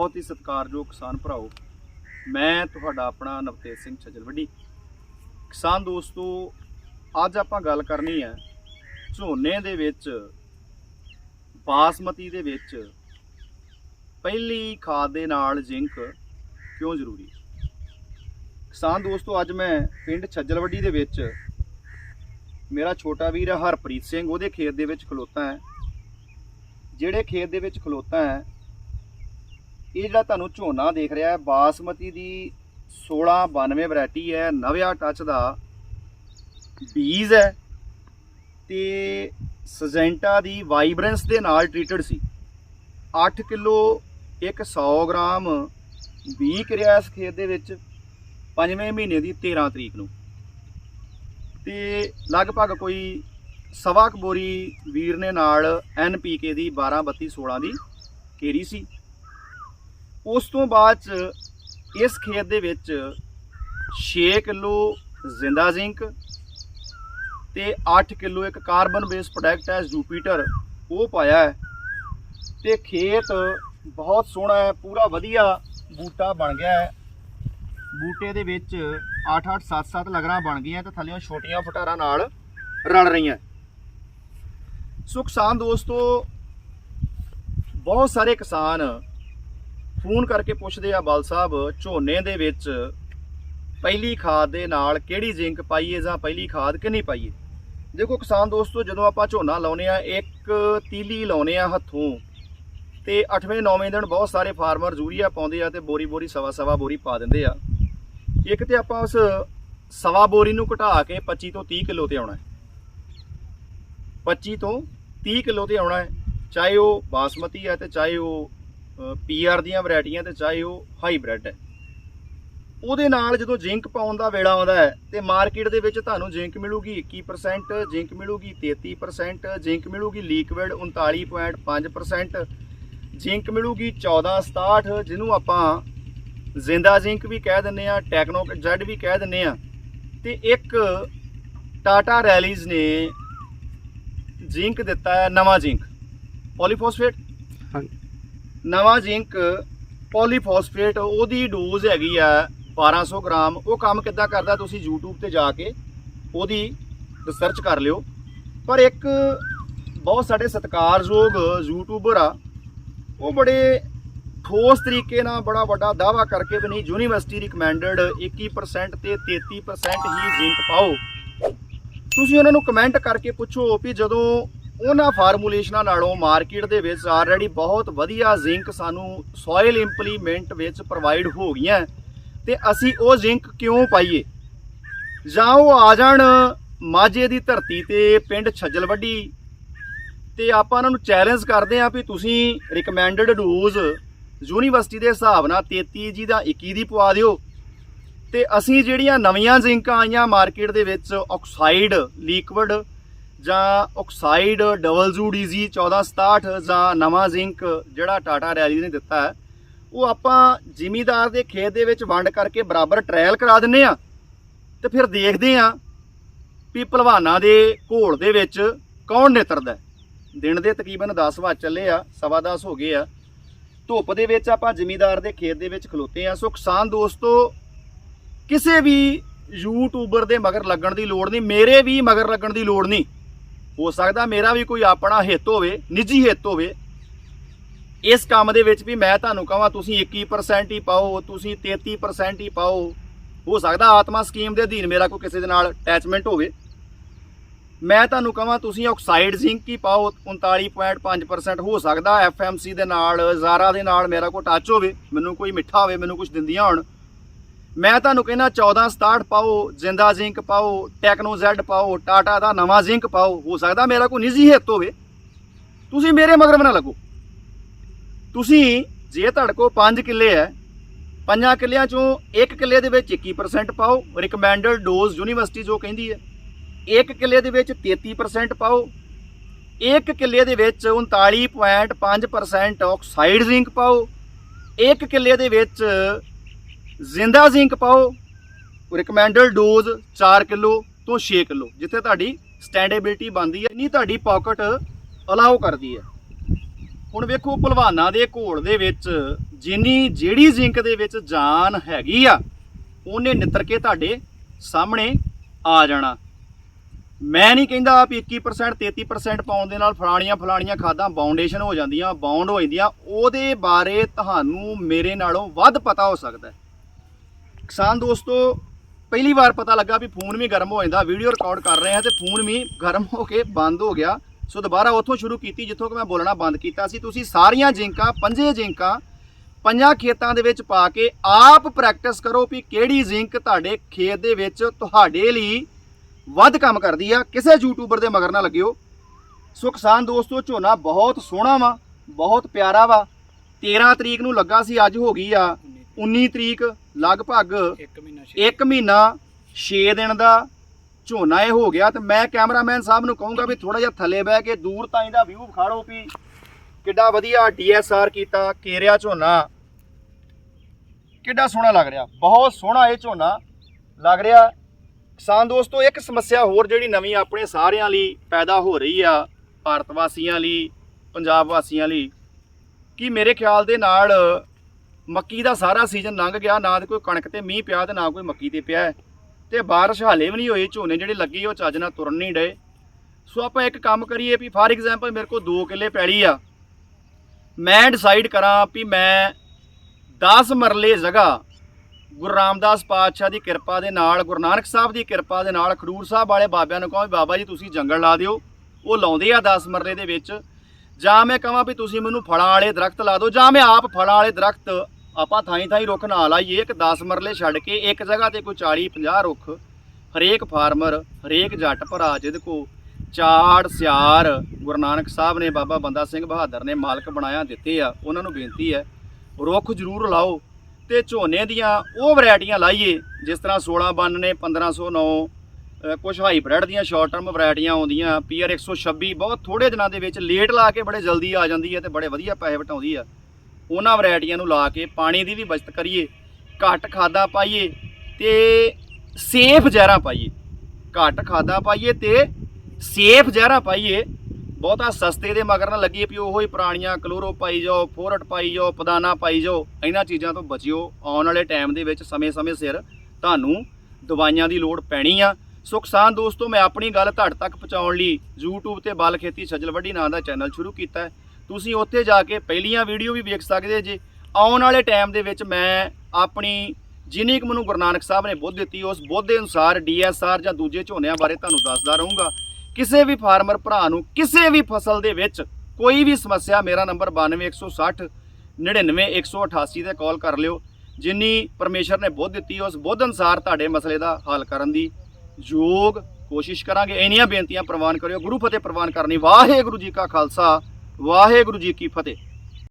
ਬਹੁਤ ਹੀ ਸਤਿਕਾਰਯੋਗ ਕਿਸਾਨ ਭਰਾਓ, ਮੈਂ ਤੁਹਾਡਾ ਆਪਣਾ ਨਵਤੇਜ ਸਿੰਘ ਛਜਲਵੱਡੀ ਕਿਸਾਨ ਦੋਸਤੋ, ਅੱਜ ਆਪਾਂ ਗੱਲ ਕਰਨੀ ਹੈ ਝੋਨੇ ਦੇ ਵਿੱਚ, ਬਾਸਮਤੀ ਦੇ ਵਿੱਚ ਪਹਿਲੀ ਖਾਦ ਦੇ ਨਾਲ ਜ਼ਿੰਕ ਕਿਉਂ ਜ਼ਰੂਰੀ? ਕਿਸਾਨ ਦੋਸਤੋ, ਅੱਜ ਮੈਂ ਪਿੰਡ ਛੱਜਲਵੱਡੀ ਦੇ ਵਿੱਚ ਮੇਰਾ ਛੋਟਾ ਵੀਰ ਹਰਪ੍ਰੀਤ ਸਿੰਘ, ਉਹਦੇ ਖੇਤ ਦੇ ਵਿੱਚ ਖਲੋਤਾ ਹੈ। ਜਿਹੜੇ ਖੇਤ ਦੇ ਵਿੱਚ ਖਲੋਤਾ ਹੈ ਇਹ ਜਿਹੜਾ ਤੁਹਾਨੂੰ ਝੋਨਾ ਦੇਖ ਰਿਹਾ ਹੈ, ਬਾਸਮਤੀ ਦੀ 1692 ਵੈਰਾਈਟੀ ਹੈ, ਨਵਿਆ ਟੱਚ ਦਾ ਬੀਜ ਹੈ ਤੇ ਸਜੈਂਟਾ ਦੀ ਵਾਈਬ੍ਰੈਂਸ ਦੇ ਨਾਲ ਟ੍ਰੀਟਡ ਸੀ। 8 ਕਿਲੋ ਇੱਕ 100 ਗ੍ਰਾਮ ਬੀ ਕਿਰਿਆ ਇਸ ਖੇਤ ਦੇ ਵਿੱਚ ਪੰਜਵੇਂ ਮਹੀਨੇ ਦੀ 13 ਤਰੀਕ ਨੂੰ। ਤੇ ਲਗਭਗ ਕੋਈ ਸਵਾ ਕਬੋਰੀ ਵੀਰ ਨੇ ਨਾਲ ਐਨਪੀਕੇ ਦੀ 12 32 16 ਦੀ ਕੇਰੀ ਸੀ। ਉਸ ਤੋਂ ਬਾਅਦ ਚ ਇਸ ਖੇਤ ਦੇ ਵਿੱਚ 6 ਕਿਲੋ ਜ਼ਿੰਦਾ ਜ਼ਿੰਕ ਤੇ 8 ਕਿਲੋ ਇੱਕ ਕਾਰਬਨ ਬੇਸ ਪ੍ਰੋਡਕਟ ਹੈ ਜੂਪੀਟਰ। ਉਹ ਪਾਇਆ ਹੈ। ਤੇ ਖੇਤ ਬਹੁਤ ਸੋਹਣਾ ਹੈ, ਪੂਰਾ ਵਧੀਆ ਬੂਟਾ ਬਣ ਗਿਆ ਹੈ। ਬੂਟੇ ਦੇ ਵਿੱਚ 8 8 7 7 ਲਗਰਾਂ ਬਣ ਗਈਆਂ ਤੇ ਥੱਲੇੋਂ ਛੋਟੀਆਂ ਫਟਾਰਾਂ ਨਾਲ ਰਲ ਰਹੀਆਂ। ਸੋ ਕਿਸਾਨ ਦੋਸਤੋ, ਬਹੁਤ ਸਾਰੇ ਕਿਸਾਨ ਫੋਨ ਕਰਕੇ ਪੁੱਛਦੇ ਆ ਬਲ ਸਾਹਿਬ, ਝੋਨੇ ਦੇ ਵਿੱਚ ਪਹਿਲੀ ਖਾਦ ਦੇ ਨਾਲ ਕਿਹੜੀ ਜ਼ਿੰਕ ਪਾਈਏ ਜਾਂ ਪਹਿਲੀ ਖਾਦ ਕਿ ਨਹੀਂ ਪਾਈਏ? ਦੇਖੋ ਕਿਸਾਨ ਦੋਸਤੋ, ਜਦੋਂ ਆਪਾਂ ਝੋਨਾ ਲਾਉਨੇ ਆ, ਇੱਕ ਤੀਲੀ ਲਾਉਨੇ ਆ ਹੱਥੋਂ, ਤੇ 8ਵੇਂ 9ਵੇਂ ਦਿਨ ਬਹੁਤ ਸਾਰੇ ਫਾਰਮਰ ਯੂਰੀਆ ਪਾਉਂਦੇ ਆ ਤੇ ਬੋਰੀ ਬੋਰੀ ਸਵਾ ਸਵਾ ਬੋਰੀ ਪਾ ਦਿੰਦੇ ਆ। ਇੱਕ ਤੇ ਆਪਾਂ ਉਸ ਸਵਾ ਬੋਰੀ ਨੂੰ ਘਟਾ ਕੇ 25 ਤੋਂ 30 ਕਿਲੋ ਤੇ ਆਉਣਾ ਹੈ। 25 ਤੋਂ 30 ਕਿਲੋ ਤੇ ਆਉਣਾ ਹੈ, ਚਾਹੇ ਉਹ ਬਾਸਮਤੀ ਹੈ ਤੇ ਚਾਹੇ ਉਹ ਪੀਆਰ ਦੀਆਂ ਵੈਰਾਈਟੀਆਂ ਤੇ ਚਾਹੇ ਉਹ ਹਾਈਬ੍ਰਿਡ ਹੈ। ਉਹਦੇ ਨਾਲ ਜਦੋਂ ਜ਼ਿੰਕ ਪਾਉਣ ਦਾ ਵੇਲਾ ਆਉਂਦਾ ਹੈ ਤੇ ਮਾਰਕੀਟ ਦੇ ਵਿੱਚ ਤੁਹਾਨੂੰ ਜ਼ਿੰਕ ਮਿਲੂਗੀ 21% ਜ਼ਿੰਕ ਮਿਲੂਗੀ 33% ਜ਼ਿੰਕ ਮਿਲੂਗੀ ਲਿਕਵਿਡ 39.5% ਜ਼ਿੰਕ ਮਿਲੂਗੀ 1467 ਜਿਹਨੂੰ ਆਪਾਂ ਜ਼ਿੰਦਾ ਜ਼ਿੰਕ ਵੀ ਕਹਿ ਦਿੰਨੇ ਆ ਟੈਕਨੋ ਜੈਡ ਵੀ ਕਹਿ ਦਿੰਨੇ ਆ ਤੇ ਇੱਕ ਟਾਟਾ ਰੈਲੀਜ਼ ਨੇ ਜ਼ਿੰਕ ਦਿੱਤਾ ਹੈ, ਨਵਾਂ ਜ਼ਿੰਕ ਪੋਲੀਫੋਸਫੇਟ ਨਵਾਂ ਜ਼ਿੰਕ ਪੋਲੀਫੋਸਫੇਟ, ਉਹਦੀ ਡੋਜ਼ ਹੈਗੀ ਆ 1200 ਗ੍ਰਾਮ। ਉਹ ਕੰਮ ਕਿੱਦਾਂ ਕਰਦਾ ਤੁਸੀਂ YouTube ਤੇ ਜਾ ਕੇ, ਉਹਦੀ ਰਿਸਰਚ ਕਰ ਲਿਓ। ਪਰ ਇੱਕ ਬਹੁਤ ਸਾਡੇ ਸਤਿਕਾਰਯੋਗ ਯੂਟਿਊਬਰ ਆ, ਉਹ ਬੜੇ ਠੋਸ ਤਰੀਕੇ ਨਾਲ ਬੜਾ ਵੱਡਾ ਦਾਵਾ ਕਰਕੇ ਵੀ ਨਹੀਂ, ਯੂਨੀਵਰਸਿਟੀ ਰਿਕਮੈਂਡਡ 21% ਤੇ 33% ਹੀ ਜ਼ਿੰਕ ਪਾਓ। ਤੁਸੀਂ ਉਹਨਾਂ ਨੂੰ ਕਮੈਂਟ ਕਰਕੇ ਪੁੱਛੋ ਵੀ ਜਦੋਂ ਉਹਨਾਂ ਫਾਰਮੂਲੇਸ਼ਨਾਂ ਨਾਲੋਂ ਮਾਰਕੀਟ ਦੇ ਵਿੱਚ ਆਲਰੇਡੀ ਬਹੁਤ ਵਧੀਆ ਜ਼ਿੰਕ ਸਾਨੂੰ ਸੋਇਲ ਇੰਪਲੀਮੈਂਟ ਵਿੱਚ ਪ੍ਰੋਵਾਈਡ ਹੋ ਗਈਆਂ। ਤੇ ਅਸੀਂ ਉਹ ਜ਼ਿੰਕ ਕਿਉਂ ਪਾਈਏ? ਜਾਂ ਉਹ ਆ ਜਾਣ ਮਾਝੇ ਦੀ ਧਰਤੀ ਤੇ ਪਿੰਡ ਛੱਜਲਵੱਡੀ। ਤੇ ਆਪਾਂ ਉਹਨਾਂ ਨੂੰ ਚੈਲੰਜ ਕਰਦੇ ਆਂ ਵੀ ਤੁਸੀਂ ਰਿਕਮੈਂਡਡ ਡੋਜ਼ ਯੂਨੀਵਰਸਿਟੀ ਦੇ ਹਿਸਾਬ ਨਾਲ 33 ਜੀ ਦਾ 21 ਦੀ ਪਵਾ ਦਿਓ। ਤੇ ਅਸੀਂ ਜਿਹੜੀਆਂ ਨਵੀਆਂ ਜ਼ਿੰਕਾਂ ਆਈਆਂ ਮਾਰਕੀਟ ਦੇ ਵਿੱਚ ਆਕਸਾਈਡ ਲਿਕਵਿਡ ਜਾਂ ਆਕਸਾਈਡ, ਡਬਲ ਜ਼ੂ ਡੀਜ਼ੀ 1467 ਜਾਂ ਨਵਾਂ ਜ਼ਿੰਕ ਜਿਹੜਾ ਟਾਟਾ ਰੈਲੀ ਨੇ ਦਿੱਤਾ ਹੈ, ਉਹ ਆਪਾਂ ਜ਼ਿਮੀਦਾਰ ਦੇ ਖੇਤ ਦੇ ਵਿੱਚ ਵੰਡ ਕਰਕੇ ਬਰਾਬਰ ਟ੍ਰਾਇਲ ਕਰਾ ਦਿੰਨੇ ਆ ਤੇ ਫਿਰ ਦੇਖਦੇ ਆ ਵੀ ਭਲਵਾਨਾਂ ਦੇ ਘੋਲ ਦੇ ਵਿੱਚ ਕੌਣ ਨੇਤਰਦਾ ਦਿਨ ਦੇ ਤਕਰੀਬਨ 10 ਵਜ ਚੱਲੇ ਆ, ਸਵਾ 10 ਹੋ ਗਏ ਆ। ਧੁੱਪ ਦੇ ਵਿੱਚ ਆਪਾਂ ਜ਼ਿਮੀਦਾਰ ਦੇ ਖੇਤ ਦੇ ਵਿੱਚ ਖਲੋਤੇ ਆ ਸੋ ਕਿਸਾਨ ਦੋਸਤੋ, ਕਿਸੇ ਵੀ ਯੂਟਿਊਬਰ ਦੇ ਮਗਰ ਲੱਗਣ ਦੀ ਲੋੜ ਨਹੀਂ, ਮੇਰੇ ਵੀ ਮਗਰ ਲੱਗਣ ਦੀ ਲੋੜ ਨਹੀਂ। ਹੋ ਸਕਦਾ ਮੇਰਾ ਵੀ ਕੋਈ ਆਪਣਾ ਹਿੱਤ ਹੋਵੇ, ਨਿੱਜੀ ਹਿੱਤ ਹੋਵੇ। ਇਸ ਕੰਮ ਦੇ ਵਿੱਚ ਵੀ ਮੈਂ ਤੁਹਾਨੂੰ ਕਹਾਂ, ਤੁਸੀਂ 21% ਹੀ ਪਾਓ, ਤੁਸੀਂ 33% ਹੀ ਪਾਓ। ਹੋ ਸਕਦਾ ਆਤਮਾ ਸਕੀਮ ਦੇ ਅਧੀਨ ਮੇਰਾ ਕੋਈ ਕਿਸੇ ਦੇ ਨਾਲ ਅਟੈਚਮੈਂਟ ਹੋਵੇ। ਮੈਂ ਤੁਹਾਨੂੰ ਕਹਾਂ, ਤੁਸੀਂ ਆਕਸਾਈਡ ਜ਼ਿੰਕ ਹੀ ਪਾਓ 39.5% ਹੋ ਸਕਦਾ। ਐਫਐਮਸੀ ਦੇ ਨਾਲ ਜ਼ਾਰਾ ਦੇ ਨਾਲ ਮੇਰਾ ਕੋਈ ਟੱਚ ਹੋਵੇ, ਮੈਨੂੰ ਕੋਈ ਮਿੱਠਾ ਹੋਵੇ, ਮੈਨੂੰ ਕੁਝ ਦਿੰਦੀਆਂ ਹੋਣ। ਮੈਂ ਤੁਹਾਨੂੰ ਕਹਿੰਦਾ 1467 ਪਾਓ, ਜਿੰਦਾ ਜ਼ਿੰਕ ਪਾਓ ਟੈਕਨੋ ਜ਼ੈਡ ਪਾਓ ਟਾਟਾ ਦਾ ਨਵਾਂ ਜ਼ਿੰਕ ਪਾਓ, ਹੋ ਸਕਦਾ ਮੇਰਾ ਕੋਈ ਨਿੱਜੀ ਹਿੱਤ ਹੋਵੇ। ਤੁਸੀਂ ਮੇਰੇ ਮਗਰ ਨਾ ਲੱਗੋ। ਤੁਸੀਂ, ਜੇ ਤੁਹਾਡੇ ਕੋਲ 5 ਕਿੱਲੇ ਹੈ, ਪੰਜਾਂ ਕਿੱਲਿਆਂ ਚੋਂ ਇੱਕ ਕਿੱਲੇ ਦੇ ਵਿੱਚ 21% ਪਾਓ ਰਿਕਮੈਂਡਡ ਡੋਜ਼ ਯੂਨੀਵਰਸਿਟੀ ਜੋ ਕਹਿੰਦੀ ਹੈ, ਇੱਕ ਕਿੱਲੇ ਦੇ ਵਿੱਚ 33% ਪਾਓ, ਇੱਕ ਕਿੱਲੇ ਦੇ ਵਿੱਚ 39.5% ਆਕਸਾਈਡ ਜ਼ਿੰਕ ਪਾਓ, ਇੱਕ ਕਿੱਲੇ ਦੇ ਵਿੱਚ ਜ਼ਿੰਦਾ ਜ਼ਿੰਕ ਪਾਓ ਰਿਕਮੈਂਡਡ ਡੋਜ਼ 4 ਕਿਲੋ ਤੋਂ 6 ਕਿਲੋ, ਜਿੱਥੇ ਤੁਹਾਡੀ ਸਟੈਂਡੇਬਿਲਟੀ ਬਣਦੀ ਹੈ, ਨਹੀਂ ਤੁਹਾਡੀ ਪਾਕਟ ਅਲਾਉ ਕਰਦੀ ਹੈ। ਹੁਣ ਵੇਖੋ ਭਲਵਾਨਾਂ ਦੇ ਘੋਲ ਦੇ ਵਿੱਚ ਜਿੰਨੀ, ਜਿਹੜੀ ਜ਼ਿੰਕ ਦੇ ਵਿੱਚ ਜਾਨ ਹੈਗੀ ਆ, ਉਹਨੇ ਨਿੱਤਰ ਕੇ ਤੁਹਾਡੇ ਸਾਹਮਣੇ ਆ ਜਾਣਾ। ਮੈਂ ਨਹੀਂ ਕਹਿੰਦਾ ਵੀ 21% 33% ਪਾਉਣ ਦੇ ਨਾਲ ਫਲਾਣੀਆਂ ਫਲਾਣੀਆਂ ਖਾਦਾਂ ਬਾਉਂਡੇਸ਼ਨ ਹੋ ਜਾਂਦੀਆਂ ਬਾਉਂਡ ਹੋ ਜਾਂਦੀਆਂ, ਉਹਦੇ ਬਾਰੇ ਤੁਹਾਨੂੰ ਮੇਰੇ ਨਾਲੋਂ ਵੱਧ ਪਤਾ ਹੋ ਸਕਦਾ ਹੈ। ਕਿਸਾਨ ਦੋਸਤੋ, ਪਹਿਲੀ ਵਾਰ ਪਤਾ ਲੱਗਾ ਵੀ ਫੋਨ ਵੀ ਗਰਮ ਹੋ ਜਾਂਦਾ ਵੀਡੀਓ ਰਿਕਾਰਡ ਕਰ ਰਹੇ ਹਾਂ ਤੇ ਫੋਨ ਵੀ ਗਰਮ ਹੋ ਕੇ ਬੰਦ ਹੋ ਗਿਆ। ਸੋ ਦੁਬਾਰਾ ਉੱਥੋਂ ਸ਼ੁਰੂ ਕੀਤੀ ਜਿੱਥੋਂ ਕਿ ਮੈਂ ਬੋਲਣਾ ਬੰਦ ਕੀਤਾ ਸੀ। ਤੁਸੀਂ ਸਾਰੀਆਂ ਜਿੰਕਾਂ, ਪੰਜੇ ਜਿੰਕਾਂ, ਪੰਜਾਂ ਖੇਤਾਂ ਦੇ ਵਿੱਚ ਪਾ ਕੇ ਆਪ ਪ੍ਰੈਕਟਿਸ ਕਰੋ ਵੀ ਕਿਹੜੀ ਜ਼ਿੰਕ ਤੁਹਾਡੇ ਖੇਤ ਦੇ ਵਿੱਚ ਤੁਹਾਡੇ ਲਈ ਵੱਧ ਕੰਮ ਕਰਦੀ ਆ। ਕਿਸੇ ਯੂਟਿਊਬਰ ਦੇ ਮਗਰ ਨਾ ਲੱਗਿਓ। ਸੋ ਕਿਸਾਨ ਦੋਸਤੋ, ਝੋਨਾ ਬਹੁਤ ਸੋਹਣਾ ਵਾ, ਬਹੁਤ ਪਿਆਰਾ ਵਾ। 13 ਤਰੀਕ ਨੂੰ ਲੱਗਾ ਸੀ, ਅੱਜ ਹੋ ਗਈ ਆ। 19 ਤਰੀਕ ਲਗਭਗ ਇੱਕ ਮਹੀਨਾ 1 ਮਹੀਨਾ 6 ਦਿਨ ਦਾ ਝੋਨਾ ਇਹ ਹੋ ਗਿਆ ਤੇ ਮੈਂ ਕੈਮਰਾਮੈਨ ਸਾਹਿਬ ਨੂੰ ਕਹੂੰਗਾ ਵੀ ਥੋੜਾ ਜਿਹਾ ਥੱਲੇ ਬਹਿ ਕੇ ਦੂਰ ਤਾਈਂ ਦਾ ਵਿਊ ਵਿਖਾੜੋ ਵੀ ਕਿੱਡਾ ਵਧੀਆ ਡੀਐਸਆਰ ਕੀਤਾ ਕੇਰਿਆ ਝੋਨਾ। ਕਿੱਡਾ ਸੋਹਣਾ ਲੱਗ ਰਿਹਾ ਬਹੁਤ ਸੋਹਣਾ ਇਹ ਝੋਨਾ ਲੱਗ ਰਿਹਾ। ਕਿਸਾਨ ਦੋਸਤੋ ਇੱਕ ਸਮੱਸਿਆ ਹੋਰ ਜਿਹੜੀ ਨਵੀਂ ਆਪਣੇ ਸਾਰਿਆਂ ਲਈ ਪੈਦਾ ਹੋ ਰਹੀ ਆ ਭਾਰਤ ਵਾਸੀਆਂ ਲਈ ਪੰਜਾਬ ਵਾਸੀਆਂ ਲਈ। ਕਿ ਮੇਰੇ ਖਿਆਲ ਦੇ ਨਾਲ ਮੱਕੀ ਦਾ ਸਾਰਾ ਸੀਜ਼ਨ ਲੰਘ ਗਿਆ, ਨਾ ਤੇ ਕੋਈ ਕਣਕ ਤੇ ਮੀਂਹ ਪਿਆ ਤੇ ਨਾ ਕੋਈ ਮੱਕੀ ਤੇ ਪਿਆ ਹੈ। ਤੇ ਬਾਰਿਸ਼ ਹਾਲੇ ਵੀ ਨਹੀਂ ਹੋਈ, ਝੋਨੇ ਜਿਹੜੇ ਲੱਗੇ ਉਹ ਚੱਜ ਨਾਲ ਤੁਰਨ ਨਹੀਂ ਡਏ। ਸੋ ਆਪਾਂ ਇੱਕ ਕੰਮ ਕਰੀਏ ਵੀ ਫਾਰ ਐਗਜ਼ਾਮਪਲ ਮੇਰੇ ਕੋਲ 2 ਕਿੱਲੇ ਪੈਲੀ ਆ। ਮੈਂ ਡਿਸਾਈਡ ਕਰਾਂ ਵੀ ਮੈਂ 10 ਮਰਲੇ ਜਗ੍ਹਾ ਗੁਰੂ ਰਾਮਦਾਸ ਪਾਤਸ਼ਾਹ ਦੀ ਕਿਰਪਾ ਦੇ ਨਾਲ, ਗੁਰੂ ਨਾਨਕ ਸਾਹਿਬ ਦੀ ਕਿਰਪਾ ਦੇ ਨਾਲ, ਖਡੂਰ ਸਾਹਿਬ ਵਾਲੇ ਬਾਬਿਆਂ ਨੂੰ ਕਹਾਂ ਵੀ ਬਾਬਾ ਜੀ ਤੁਸੀਂ ਜੰਗਲ ਲਾ ਦਿਓ। ਉਹ ਲਾਉਂਦੇ ਆ 10 ਮਰਲੇ ਦੇ ਵਿੱਚ। ਜਾਂ ਮੈਂ ਕਹਾਂ ਵੀ ਤੁਸੀਂ ਮੈਨੂੰ ਫਲਾਂ ਵਾਲੇ ਦਰਖਤ ਲਾ ਦਿਓ, ਜਾਂ ਮੈਂ ਆਪ ਫਲਾਂ ਵਾਲੇ ਦਰਖਤ ਆਪਾਂ ਥਾਈ ਥਾਈ ਰੁੱਖ ਨਾ ਲਾਈਏ ਇੱਕ 10 ਮਰਲੇ ਛੱਡ ਕੇ ਇੱਕ ਜਗ੍ਹਾ ਤੇ ਕੋਈ 40 50 ਰੁੱਖ, ਹਰੇਕ ਫਾਰਮਰ, ਹਰੇਕ ਜੱਟ ਭਰਾ ਜਿਹਦੇ ਕੋ ਚਾੜ, ਸਿਆਰ, ਗੁਰੂ ਨਾਨਕ ਸਾਹਿਬ ਨੇ ਬਾਬਾ ਬੰਦਾ ਸਿੰਘ ਬਹਾਦਰ ਨੇ ਮਾਲਕ ਬਣਾਇਆ ਦਿੱਤੇ ਆ, ਉਹਨਾਂ ਨੂੰ ਬੇਨਤੀ ਹੈ, ਰੁੱਖ ਜ਼ਰੂਰ ਲਾਓ ਤੇ ਝੋਨੇ ਦੀਆਂ ਉਹ ਵੈਰਾਈਟੀਆਂ ਲਾਈਏ, ਜਿਸ ਤਰ੍ਹਾਂ 16 ਬੰਨ ਨੇ 1509 ਕੁਝ ਹਾਈਬ੍ਰਿਡ ਦੀਆਂ ਸ਼ਾਰਟ ਟਰਮ ਵੈਰਾਈਟੀਆਂ ਆਉਂਦੀਆਂ ਪੀਆਰ 126 ਬਹੁਤ ਥੋੜੇ ਦਿਨਾਂ ਦੇ ਵਿੱਚ ਲੇਟ ਲਾ ਕੇ ਬੜੇ ਜਲਦੀ ਆ ਜਾਂਦੀ ਹੈ ਤੇ ਬੜੇ ਵਧੀਆ ਪੈਸੇ ਵਟਾਉਂਦੀ ਆ। ਉਹਨਾਂ ਵੈਰਾਈਟੀਆਂ ਨੂੰ ਲਾ ਕੇ ਪਾਣੀ ਦੀ ਵੀ ਬਚਤ ਕਰੀਏ, ਘੱਟ ਖਾਦਾਂ ਪਾਈਏ ਤੇ ਸੇਫ ਜ਼ਹਿਰਾਂ ਪਾਈਏ। ਘੱਟ ਖਾਦਾਂ ਪਾਈਏ ਤੇ ਸੇਫ ਜ਼ਹਿਰਾਂ ਪਾਈਏ। ਬਹੁਤਾ ਸਸਤੇ ਦੇ ਮਗਰ ਨਾ ਲੱਗੀ ਵੀ ਉਹੋ ਹੀ ਪੁਰਾਣੀਆਂ ਕਲੋਰੋ ਪਾਈ ਜਾਓ, ਫੋਰਟ ਪਾਈ ਜਾਓ, ਪਦਾਨਾ ਪਾਈ ਜਾਓ, ਇਹਨਾਂ ਚੀਜ਼ਾਂ ਤੋਂ ਬਚਿਓ। ਆਉਣ ਵਾਲੇ ਟਾਈਮ ਦੇ ਵਿੱਚ ਸਮੇਂ-ਸਮੇਂ ਸਿਰ ਤੁਹਾਨੂੰ ਦਵਾਈਆਂ ਦੀ ਲੋੜ ਪੈਣੀ ਆ। ਸੋ ਕਿਸਾਨ ਦੋਸਤੋ, ਮੈਂ ਆਪਣੀ ਗੱਲ ਤੁਹਾਡੇ ਤੱਕ ਪਹੁੰਚਾਉਣ ਲਈ YouTube ਤੇ ਬਾਲ ਖੇਤੀ ਸੱਜਲ ਵੱਡੀ ਨਾਂ ਦਾ ਚੈਨਲ ਸ਼ੁਰੂ ਕੀਤਾ ਹੈ। ਤੁਸੀਂ ਉੱਥੇ ਜਾ ਕੇ ਪਹਿਲੀਆਂ ਵੀਡੀਓ ਵੀ ਵੇਖ ਸਕਦੇ ਜੇ। ਆਉਣ ਵਾਲੇ ਟਾਈਮ ਦੇ ਵਿੱਚ ਮੈਂ ਆਪਣੀ ਜਿੰਨੀ ਕੁ ਮੈਨੂੰ ਗੁਰੂ ਨਾਨਕ ਸਾਹਿਬ ਨੇ ਬੁੱਧ ਦਿੱਤੀ, ਉਸ ਬੁੱਧ ਦੇ ਅਨੁਸਾਰ ਡੀਐਸਆਰ ਜਾਂ ਦੂਜੇ ਝੋਨਿਆਂ ਬਾਰੇ ਤੁਹਾਨੂੰ ਦੱਸਦਾ ਰਹੂੰਗਾ। ਕਿਸੇ ਵੀ ਫਾਰਮਰ ਭਰਾ ਨੂੰ ਕਿਸੇ ਵੀ ਫਸਲ ਦੇ ਵਿੱਚ ਕੋਈ ਵੀ ਸਮੱਸਿਆ, ਮੇਰਾ ਨੰਬਰ 92160 99188 ਤੇ ਕਾਲ ਕਰ ਲਿਓ। ਜਿੰਨੀ ਪਰਮੇਸ਼ਰ ਨੇ ਬੁੱਧ ਦਿੱਤੀ, ਉਸ ਬੁੱਧ ਅਨੁਸਾਰ ਤੁਹਾਡੇ ਮਸਲੇ ਦਾ ਹੱਲ ਕਰਨ ਦੀ ਯੋਗ ਕੋਸ਼ਿਸ਼ ਕਰਾਂਗੇ। ਇੰਨੀਆਂ ਬੇਨਤੀਆਂ ਪ੍ਰਵਾਨ ਕਰਿਓ। ਗੁਰੂ ਫਤਿਹ ਪ੍ਰਵਾਨ ਕਰਨੀ। ਵਾਹਿਗੁਰੂ ਜੀ ਕਾ ਖਾਲਸਾ। ਵਾਹਿਗੁਰੂ ਜੀ ਕੀ ਫਤਿਹ।